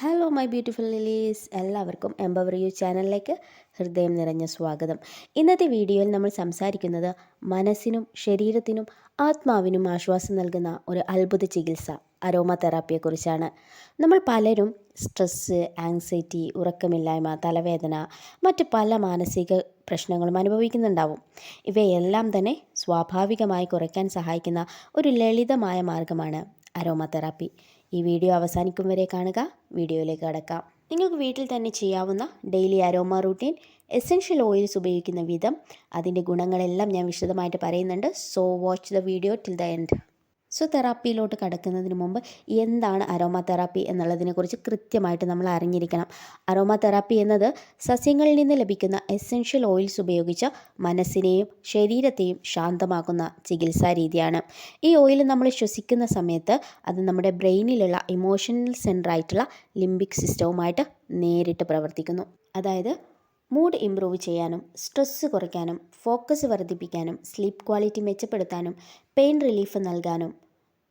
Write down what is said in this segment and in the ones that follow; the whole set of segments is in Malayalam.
ഹലോ മൈ ബ്യൂട്ടിഫുൾ ലിലീസ് എല്ലാവർക്കും എംപവർ യു ചാനലിലേക്ക് ഹൃദയം നിറഞ്ഞ സ്വാഗതം. ഇന്നത്തെ വീഡിയോയിൽ നമ്മൾ സംസാരിക്കുന്നത് മനസ്സിനും ശരീരത്തിനും ആത്മാവിനും ആശ്വാസം നൽകുന്ന ഒരു അത്ഭുത ചികിത്സ അരോമ തെറാപ്പിയെക്കുറിച്ചാണ് നമ്മൾ പലരും സ്ട്രെസ്സ് ആങ്സൈറ്റി ഉറക്കമില്ലായ്മ തലവേദന മറ്റ് പല മാനസിക പ്രശ്നങ്ങളും അനുഭവിക്കുന്നുണ്ടാവും. ഇവയെല്ലാം തന്നെ സ്വാഭാവികമായി കുറയ്ക്കാൻ സഹായിക്കുന്ന ഒരു ലളിതമായ മാർഗമാണ് അരോമ തെറാപ്പി ഈ വീഡിയോ അവസാനിക്കും വരെ കാണുക. വീഡിയോയിലേക്ക് കടക്കാം. നിങ്ങൾക്ക് വീട്ടിൽ തന്നെ ചെയ്യാവുന്ന daily aroma routine essential oils ഉപയോഗിക്കുന്ന വിധം അതിന്റെ ഗുണങ്ങളെല്ലാം ഞാൻ വിശദമായിട്ട് പറയുന്നുണ്ട്. So watch the video till the end so തെറാപ്പിയിലോട്ട് കടക്കുന്നതിന് മുമ്പ് എന്താണ് അരോമ തെറാപ്പി എന്നുള്ളതിനെക്കുറിച്ച് കൃത്യമായിട്ട് നമ്മൾ അറിഞ്ഞിരിക്കണം. അരോമ തെറാപ്പി എന്നത് സസ്യങ്ങളിൽ നിന്ന് ലഭിക്കുന്ന എസെൻഷ്യൽ ഓയിൽസ് ഉപയോഗിച്ച് മനസ്സിനെയും ശരീരത്തെയും ശാന്തമാക്കുന്ന ചികിത്സാ രീതിയാണ്. ഈ ഓയിൽ നമ്മൾ ശ്വസിക്കുന്ന സമയത്ത് അത് നമ്മുടെ ബ്രെയിനിലുള്ള ഇമോഷണൽ സെന്ററായിട്ടുള്ള ലിംബിക് സിസ്റ്റവുമായിട്ട് നേരിട്ട് പ്രവർത്തിക്കുന്നു. അതായത് മൂഡ് ഇംപ്രൂവ് ചെയ്യാനും സ്ട്രെസ്സ് കുറയ്ക്കാനും ഫോക്കസ് വർദ്ധിപ്പിക്കാനും സ്ലീപ്പ് ക്വാളിറ്റി മെച്ചപ്പെടുത്താനും പെയിൻ റിലീഫ് നൽകാനും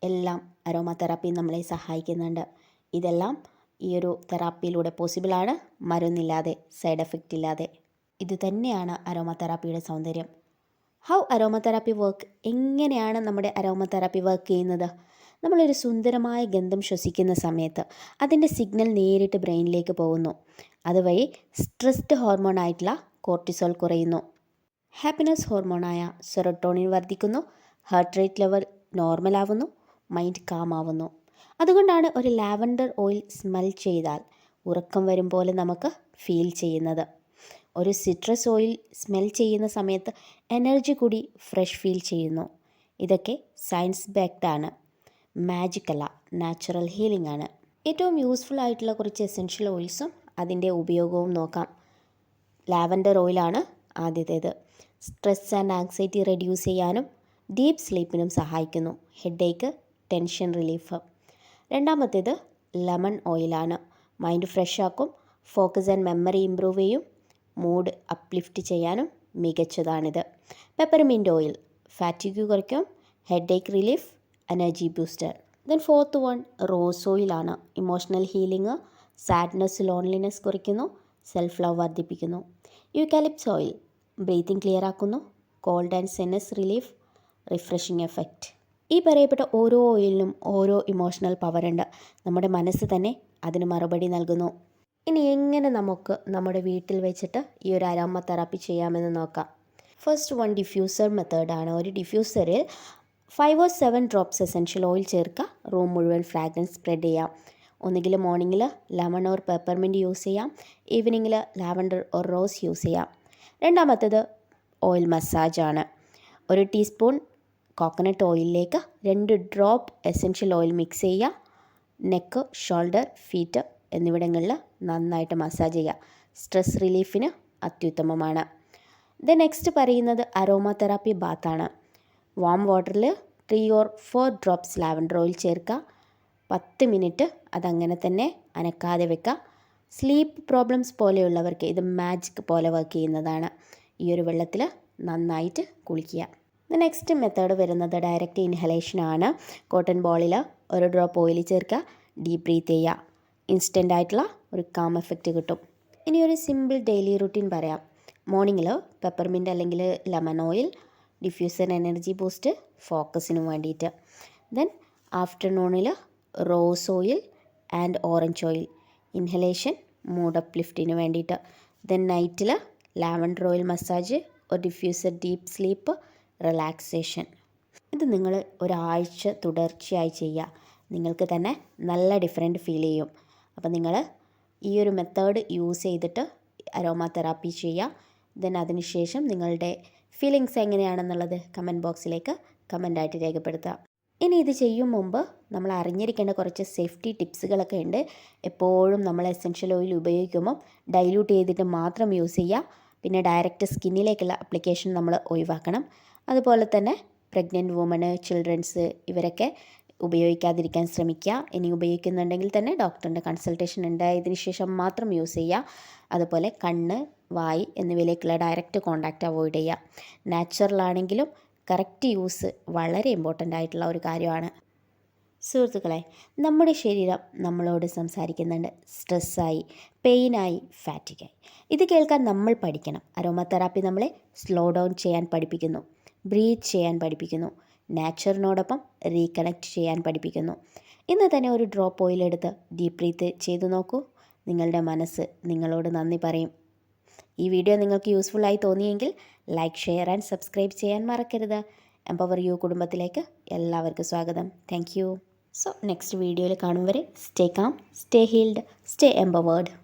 എല്ലാം അരോമ തെറാപ്പി നമ്മളെ സഹായിക്കുന്നുണ്ട്. ഇതെല്ലാം ഈ ഒരു തെറാപ്പിയിലൂടെ പോസിബിളാണ് മരുന്നില്ലാതെ സൈഡ് എഫക്റ്റ് ഇല്ലാതെ. ഇത് തന്നെയാണ് അരോമ തെറാപ്പിയുടെ സൗന്ദര്യം. ഹൗ അരോമ തെറാപ്പി വർക്ക് എങ്ങനെയാണ് നമ്മുടെ അരോമ തെറാപ്പി വർക്ക് ചെയ്യുന്നത്? നമ്മളൊരു സുന്ദരമായ ഗന്ധം ശ്വസിക്കുന്ന സമയത്ത് അതിന്റെ സിഗ്നൽ നേരിട്ട് ബ്രെയിനിലേക്ക് പോകുന്നു. അതുവഴി സ്ട്രെസ്ഡ് ഹോർമോൺ ആയിട്ടുള്ള കോർട്ടിസോൾ കുറയുന്നു. ഹാപ്പിനെസ് ഹോർമോണായ സെറോട്ടോണിൻ വർദ്ധിക്കുന്നു. ഹാർട്ട് റേറ്റ് ലെവൽ നോർമൽ ആവുന്നു മൈൻഡ് കാം ആവുന്നു അതുകൊണ്ടാണ് ഒരു ലാവൻഡർ ഓയിൽ സ്മെൽ ചെയ്താൽ ഉറക്കം വരും പോലെ നമുക്ക് ഫീൽ ചെയ്യുന്നത്. ഒരു സിട്രസ് ഓയിൽ സ്മെൽ ചെയ്യുന്ന സമയത്ത് എനർജി കൂടി ഫ്രഷ് ഫീൽ ചെയ്യുന്നു. ഇതൊക്കെ സയൻസ് ബാക്ഡ് ആണ്. മാജിക് അല്ല നാച്ചുറൽ ഹീലിംഗ് ആണ്. ഏറ്റവും യൂസ്ഫുൾ ആയിട്ടുള്ള കുറച്ച് എസെൻഷ്യൽ ഓയിൽസും അതിന്റെ ഉപയോഗവും നോക്കാം. ലാവൻഡർ ഓയിലാണ് ആദ്യത്തേത്. സ്ട്രെസ് ആൻഡ് ആങ്സൈറ്റി റെഡ്യൂസ് ചെയ്യാനും ഡീപ്പ് സ്ലീപ്പിനും സഹായിക്കുന്നു. ഹെഡേക്ക് ടെൻഷൻ റിലീഫ് രണ്ടാമത്തേത് ലെമൺ ഓയിലാണ് മൈൻഡ് ഫ്രഷ് ആക്കും. ഫോക്കസ് ആൻഡ് മെമ്മറി ഇമ്പ്രൂവ് ചെയ്യും. മൂഡ് അപ്ലിഫ്റ്റ് ചെയ്യാനും മികച്ചതാണിത്. പെപ്പർമിന്റ് ഓയിൽ ഫാറ്റിഗ് കുറയ്ക്കും. Headache relief energy booster then fourth one rose ഓയിലാണ് ഇമോഷണൽ ഹീലിംഗ് സാഡ്നെസ് ലോൺലിനെസ് കുറയ്ക്കുന്നു. സെൽഫ് ലവ് വർദ്ധിപ്പിക്കുന്നു. യൂക്കാലിപ്സ് ഓയിൽ ബ്രീത്തിങ് ക്ലിയർ ആക്കുന്നു. Cold and sinus relief refreshing effect ഈ പറയപ്പെട്ട ഓരോ ഓയിലിനും ഓരോ ഇമോഷണൽ പവർ ഉണ്ട്. നമ്മുടെ മനസ്സ് തന്നെ അതിന് മറുപടി നൽകുന്നു. ഇനി എങ്ങനെ നമുക്ക് നമ്മുടെ വീട്ടിൽ വെച്ചിട്ട് ഈ ഒരു അരോമ തെറാപ്പി ചെയ്യാമെന്ന് നോക്കാം. ഫസ്റ്റ് വൺ ഡിഫ്യൂസർ മെത്തേഡാണ് ഒരു ഡിഫ്യൂസറിൽ five or seven drops essential oil ചേർക്കുക. റൂം മുഴുവൻ ഫ്രാഗ്രൻസ് സ്പ്രെഡ് ചെയ്യാം ഒന്നുകിൽ മോർണിംഗിൽ ലെമൺ ഓർ പെപ്പർമെന്റ് യൂസ് ചെയ്യാം. ഈവനിങ്ങിൽ ലാവൻഡർ ഓർ റോസ് യൂസ് ചെയ്യാം. രണ്ടാമത്തേത് ഓയിൽ മസാജാണ് ഒരു ടീസ്പൂൺ കോക്കനട്ട് ഓയിലിലേക്ക് രണ്ട് ഡ്രോപ്പ് എസെൻഷ്യൽ ഓയിൽ മിക്സ് ചെയ്യുക. നെക്ക് ഷോൾഡർ ഫീറ്റ് എന്നിവിടങ്ങളിൽ നന്നായിട്ട് മസാജ് ചെയ്യുക. സ്ട്രെസ് റിലീഫിന് അത്യുത്തമമാണ്. ദ നെക്സ്റ്റ് പറയുന്നത് അരോമ തെറാപ്പി ബാത്താണ് വാം വാട്ടറിൽ three or four drops lavender oil ചേർക്കുക പത്ത് മിനിറ്റ് അതങ്ങനെ തന്നെ അനക്കാതെ വെക്കുക സ്ലീപ്പ് പ്രോബ്ലംസ് പോലെയുള്ളവർക്ക് ഇത് മാജിക് പോലെ വർക്ക് ചെയ്യുന്നതാണ്. ഈ ഒരു വെള്ളത്തിൽ നന്നായിട്ട് കുളിക്കുക. നെക്സ്റ്റ് മെത്തേഡ് വരുന്നത് ഡയറക്റ്റ് ഇൻഹലേഷൻ ആണ്. കോട്ടൺ ബോളിൽ ഒരു ഡ്രോപ്പ് ഓയിൽ ചേർക്കുക ഡീപ് ബ്രീത്ത് ചെയ്യുക. ഇൻസ്റ്റന്റ് ആയിട്ടുള്ള ഒരു കാം എഫക്റ്റ് കിട്ടും. ഇനി ഒരു സിമ്പിൾ ഡെയിലി റുട്ടീൻ പറയാം. മോർണിംഗിൽ പെപ്പർമിന്റ് അല്ലെങ്കിൽ lemon oil diffuser energy boost ഫോക്കസിന് വേണ്ടിയിട്ട്. Then ആഫ്റ്റർനൂണിൽ rose oil and orange oil inhalation mood up ലിഫ്റ്റിന് വേണ്ടിയിട്ട്. ദെൻ നൈറ്റിൽ ലാവൻഡർ ഓയിൽ മസാജ് ഒരു ഡിഫ്യൂസർ ഡീപ്പ് സ്ലീപ്പ് റിലാക്സേഷൻ ഇത് നിങ്ങൾ ഒരാഴ്ച തുടർച്ചയായി ചെയ്യുക. നിങ്ങൾക്ക് തന്നെ നല്ല ഡിഫറെന്റ് ഫീൽ ചെയ്യും. അപ്പോൾ നിങ്ങൾ ഈ ഒരു മെത്തേഡ് യൂസ് ചെയ്തിട്ട് അരോമ തെറാപ്പി ചെയ്യുക. ദെൻ അതിനുശേഷം നിങ്ങളുടെ ഫീലിങ്സ് എങ്ങനെയാണെന്നുള്ളത് കമന്റ് ബോക്സിലേക്ക് കമന്റായിട്ട് രേഖപ്പെടുത്തുക ഇനി ഇത് ചെയ്യും മുമ്പ് നമ്മൾ അറിഞ്ഞിരിക്കേണ്ട കുറച്ച് സേഫ്റ്റി ടിപ്സുകളൊക്കെ ഉണ്ട്. എപ്പോഴും നമ്മൾ എസെൻഷ്യൽ ഓയിൽ ഉപയോഗിക്കുമ്പോൾ ഡൈല്യൂട്ട് ചെയ്തിട്ട് മാത്രം യൂസ് ചെയ്യുക. പിന്നെ ഡയറക്റ്റ് സ്കിന്നിലേക്കുള്ള അപ്ലിക്കേഷൻ നമ്മൾ ഒഴിവാക്കണം. അതുപോലെ തന്നെ പ്രഗ്നന്റ് വുമണ് ചിൽഡ്രൻസ് ഇവരൊക്കെ ഉപയോഗിക്കാതിരിക്കാൻ ശ്രമിക്കുക. ഇനി ഉപയോഗിക്കുന്നുണ്ടെങ്കിൽ തന്നെ ഡോക്ടറിന്റെ കൺസൾട്ടേഷൻ ഉണ്ടായതിനു ശേഷം മാത്രം യൂസ് ചെയ്യുക. അതുപോലെ കണ്ണ് വായി എന്നിവയിലേക്കുള്ള ഡയറക്റ്റ് കോണ്ടാക്റ്റ് അവോയ്ഡ് ചെയ്യുക. നാച്ചുറൽ ആണെങ്കിലും കറക്റ്റ് യൂസ് വളരെ ഇമ്പോർട്ടന്റ് ആയിട്ടുള്ള ഒരു കാര്യമാണ്. സുഹൃത്തുക്കളെ നമ്മുടെ ശരീരം നമ്മളോട് സംസാരിക്കുന്നുണ്ട്. സ്ട്രെസ്സായി പെയിനായി ഫാറ്റിക്കായി. ഇത് കേൾക്കാൻ നമ്മൾ പഠിക്കണം. അരോമ തെറാപ്പി നമ്മളെ സ്ലോ ഡൗൺ ചെയ്യാൻ പഠിപ്പിക്കുന്നു. ബ്രീത്ത് ചെയ്യാൻ പഠിപ്പിക്കുന്നു. നാച്ചറിനോടൊപ്പം റീകണക്ട് ചെയ്യാൻ പഠിപ്പിക്കുന്നു. ഇന്ന് തന്നെ ഒരു ഡ്രോപ്പ് ഓയിൽ എടുത്ത് ഡീപ് ബ്രീത്ത് ചെയ്തു നോക്കൂ. നിങ്ങളുടെ മനസ്സ് നിങ്ങളോട് നന്ദി പറയും. ഈ വീഡിയോ നിങ്ങൾക്ക് യൂസ്ഫുൾ ആയി തോന്നിയെങ്കിൽ ലൈക്ക് ഷെയർ ആൻഡ് സബ്സ്ക്രൈബ് ചെയ്യാൻ മറക്കരുത്. എംപവർ യു കുടുംബത്തിലേക്ക് എല്ലാവർക്കും സ്വാഗതം. താങ്ക് സോ നെക്സ്റ്റ് വീഡിയോയിൽ കാണും വരെ stay calm stay healed stay empowered